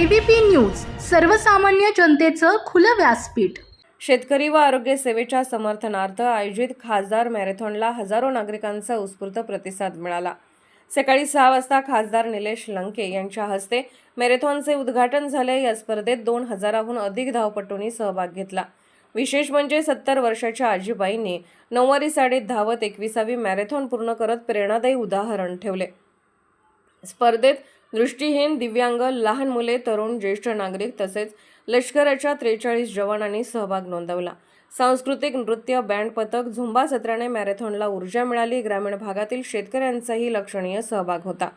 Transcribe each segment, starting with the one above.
ABP news सर्वसामान्य जनतेचं खुलं व्यासपीठ. शेतकरी व आरोग्य सेवेच्या समर्थनार्थ आयोजित खासदार मॅरेथॉनला हजारो नागरिकांचा उत्स्फूर्त प्रतिसाद मिळाला. सकाळी सहा वाजता खासदार निलेश लंके यांच्या हस्ते मॅरेथॉनचे उद्घाटन झाले. या स्पर्धेत दोन हजाराहून अधिक धावपटूंनी सहभाग घेतला. विशेष म्हणजे सत्तर वर्षाच्या आजीबाईंनी नऊवारी साडीत धावत एकविसावी मॅरेथॉन पूर्ण करत प्रेरणादायी उदाहरण ठेवले. स्पर्धेत दृष्टीहीन दिव्यांग लहान मुले तरुण ज्येष्ठ नागरिक तसेच लष्कराच्या त्रेचाळीस जवानांनी सहभाग नोंदवला. सांस्कृतिक नृत्य बँड पथक झुंबा सत्राने मॅरेथॉनला ऊर्जा मिळाली. ग्रामीण भागातील शेतकऱ्यांचाही लक्षणीय सहभाग होता.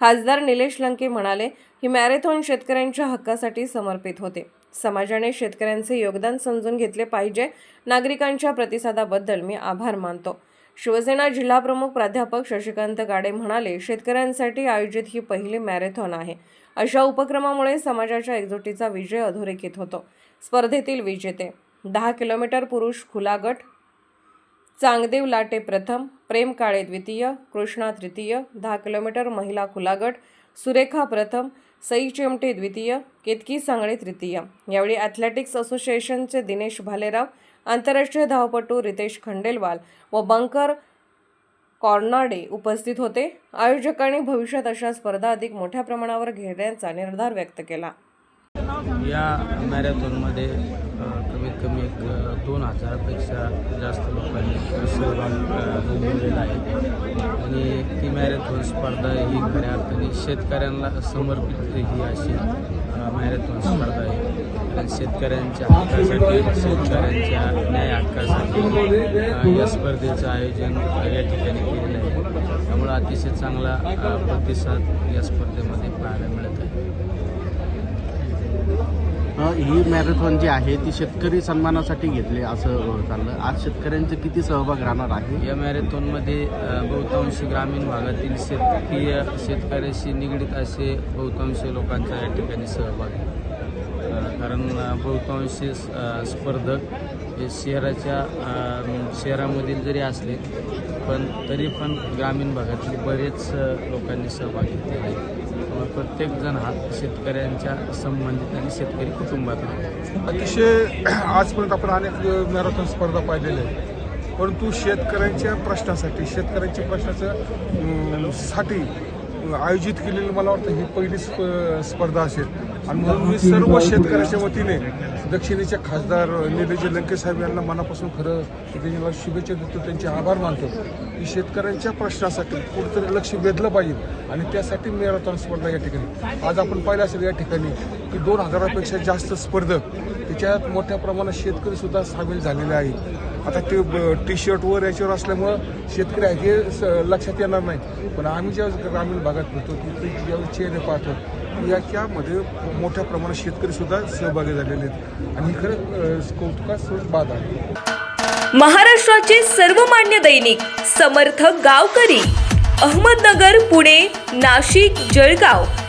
खासदार निलेश लंके म्हणाले ही मॅरेथॉन शेतकऱ्यांच्या हक्कासाठी समर्पित होते. समाजाने शेतकऱ्यांचे योगदान समजून घेतले पाहिजे. नागरिकांच्या प्रतिसादाबद्दल मी आभार मानतो. शिवसेना जिल्हाप्रमुख प्राध्यापक शशिकांत गाडे म्हणाले शेतकऱ्यांसाठी आयोजित ही पहिली मॅरेथॉन आहे. अशा उपक्रमामुळे समाजाच्या एकजुटीचा विजय अधोरेखित होतो. स्पर्धेतील विजेते दहा किलोमीटर पुरुष खुला गट चांगदेव लाटे प्रथम प्रेम काळे द्वितीय कृष्णा तृतीय दहा किलोमीटर महिला खुला गट सुरेखा प्रथम सई चिमटे द्वितीय केतकी सांगळे तृतीय. यावेळी ॲथलेटिक्स असोसिएशनचे दिनेश भालेराव आंतरराष्ट्रीय धावपटू रितेश खंडेलवाल व बंकर कॉर्नाडे उपस्थित होते. आयोजकांनी भविष्यात अशा स्पर्धा अधिक मोठ्या प्रमाणावर घेण्याचा निर्धार व्यक्त केला. या मॅरेथॉनमध्ये कमीत कमी एक दोन हजारापेक्षा जास्त लोकांनी सहभाग नोंदवलेला आहे. आणि ती मॅरेथॉन स्पर्धा ही खऱ्या अर्थाने शेतकऱ्यांना समर्पित ही अशी मॅरेथॉन स्पर्धा आहे. शेतकऱ्यांच्या हक्कासाठी शेतकऱ्यांच्या न्याय हक्कासाठी या स्पर्धेचं आयोजन या ठिकाणी केलेलं आहे. त्यामुळं अतिशय चांगला प्रतिसाद या स्पर्धेमध्ये पाहायला मिळत आहे. ही मॅरेथॉन जी आहे ती शेतकरी सन्मानासाठी घेतली असं चाललं. आज शेतकऱ्यांचे किती सहभाग राहणार आहे? या मॅरेथॉनमध्ये बहुतांश ग्रामीण भागातील शेतकीय शेतकऱ्याशी निगडीत असे बहुतांश लोकांचा या ठिकाणी सहभाग आहे. कारण बहुतांश स्पर्धक हे शहराच्या शहरामधील जरी असले पण तरी पण ग्रामीण भागातले बरेच लोकांनी सहभाग घेतलेला आहे त्यामुळे प्रत्येकजण हा शेतकऱ्यांच्या संबंधित आणि शेतकरी कुटुंबात अतिशय आजपर्यंत आपण अनेक मॅरेथॉन स्पर्धा पाहिलेल्या आहेत. परंतु शेतकऱ्यांच्या प्रश्नासाठी शेतकऱ्यांच्या प्रश्नाचं साठी आयोजित केलेली मला वाटतं ही पहिली स्प- स्पर्धा असेल. आणि म्हणून मी सर्व शेतकऱ्याच्या वतीने दक्षिणेचे खासदार निलेजी लंके साहेब यांना मनापासून खरं त्यांना शुभेच्छा देतो. त्यांचे आभार मानतो. की शेतकऱ्यांच्या प्रश्नासाठी कुठेतरी लक्ष वेधलं पाहिजे आणि त्यासाठी मॅरेथॉन स्पर्धा या ठिकाणी. आज आपण पाहिलं असेल या ठिकाणी की दोन हजारापेक्षा जास्त स्पर्धक त्याच्यात मोठ्या प्रमाणात शेतकरी सुद्धा सामील झालेले आहेत. आता ते टी शर्टवर याच्यावर असल्यामुळं शेतकरी आहे हे स- लक्षात येणार नाही पण आम्ही ज्यावेळेस ग्रामीण भागात फिरतो तिथे ज्यावेळेस चेहरे पाहतो याच्यामध्ये मोठ्या प्रमाणात शेतकरी सुद्धा सहभागी झालेले आहेत. आणि खरं कौतुकास बाद आहे. महाराष्ट्राचे सर्वमान्य दैनिक समर्थ गावकरी अहमदनगर पुणे नाशिक जळगाव.